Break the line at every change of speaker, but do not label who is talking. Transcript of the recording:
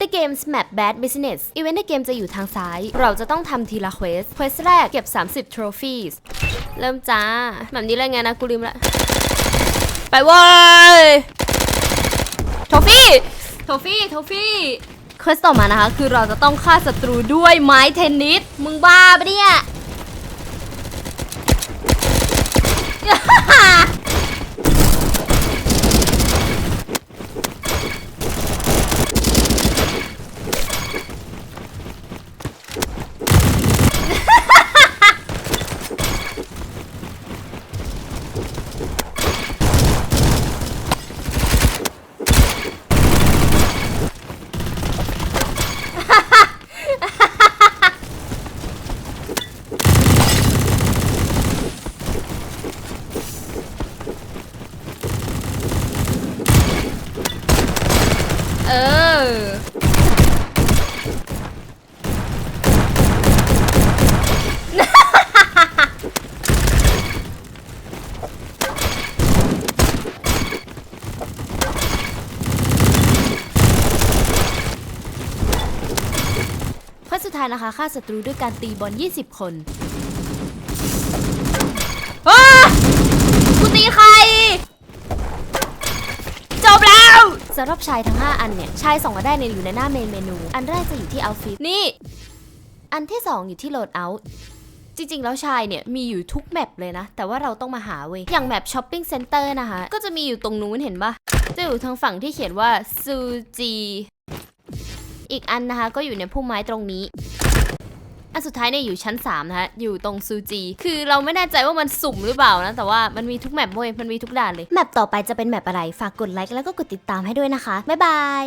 The Games Map Bad Business อีเวนต์ในเกมจะอยู่ทางซ้าย เราจะต้องทำทีละเควส เควสแรกเก็บ 30 trophies เริ่มจ้า แบบนี้เลยไงนะ กูลืมละ ไปเว้ยโทฟี่โทฟี่โทฟี่ เควสต่อมานะคะ คือเราจะต้องฆ่าศัตรูด้วยไม้เทนนิส มึงบ้าปะเนี่ย เออ ข้อสุดท้ายนะคะฆ่าศัตรูด้วยการตีบอล 20 คนอ้ากูตีใคร จบแล้วสำหรับชายทั้ง 5 อันเนี่ย ชาย2ก็ได้ในอยู่ในหน้าเมนเมนู อันแรกจะอยู่ที่ outfit นี่ อันที่ 2 อยู่ที่ load out จริงๆ แล้วชายเนี่ย มีอยู่ทุกแมปเลยนะ แต่ว่าเราต้องมาหาเว้ย อย่างแมปช้อปปิ้งเซ็นเตอร์นะคะ ก็จะมีอยู่ตรงนู้นเห็นปะจะอยู่ทางฝั่งที่เขียนว่าซูจีอีกอันนะคะ ก็อยู่ในพุ่มไม้ตรงนี้ อันสุดท้ายเนี่ยอยู่ชั้น3นะคะอยู่ตรงซูจี คือเราไม่แน่ใจว่ามันสุ่มหรือเปล่านะ แต่ว่ามันมีทุกแมปเว้ยมันมีทุกด่านเลย แมปต่อไปจะเป็นแมปอะไร ฝากกดไลค์แล้วก็กดติดตามให้ด้วยนะคะ บ๊ายบาย